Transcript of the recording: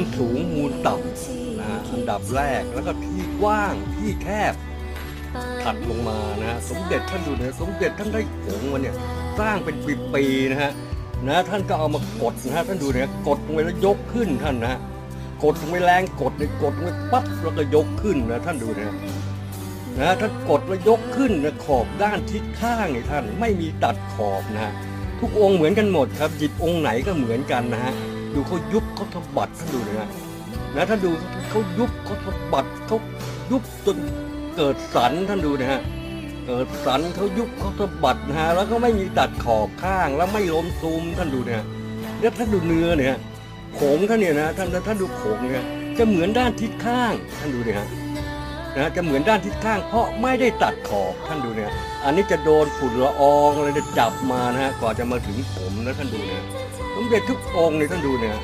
นสูงมูลต่ำนะฮะอันดับแรกแล้วก็ที่กว้างที่แคบถัดลงมานะฮะสมเด็จท่านดูนะสมเด็จท่านได้ผงมาเนี่ยสร้างเป็นปีๆนะฮะนะท่านก็เอามากดนะฮะท่านดูเนี่ยกดลงไปแล้วยกขึ้นท่านนะกดลงไปแรงกดเนี่ยกดลงไปปั๊บแล้วก็ยกขึ้นนะท่านดูเนี่ยนะท่านกดแล้วยกขึ้นนะขอบด้านทิศข้างนี่ท่านไม่มีตัดขอบนะฮะทุกองค์เหมือนกันหมดครับหยิบองค์ไหนก็เหมือนกันนะฮะ ดูเขายุบเขาสะบัดท่านดูนะฮะนะท่านดูเขายุบเขาสะบัดเขายุบจนเกิดสันท่านดูนะฮะเกิดสันเขายุบเขาสะบัดนะฮะแล้วก็ไม่มีตัดขอบข้างแล้วไม่ล้มซูมท่านดูเนี่ยแล้วท่านดูเนื้อเนี่ยโขงท่านเนี่ยนะท่านท่านดูโขงเนี่ยจะเหมือนด้านทิศข้างท่านดูเนี่ยฮะ นะจะเหมือนด้านทิศข้างเพราะไม่ได้ตัดขอบท่านดูเนี่ยอันนี้จะโดนฝุ่นละอองอะไรจะจับมานะฮะกว่าจะมาถึงผมนะท่านดูเนี่ยสมเด็จทุกองค์เนี่ยท่านดูเนี่ย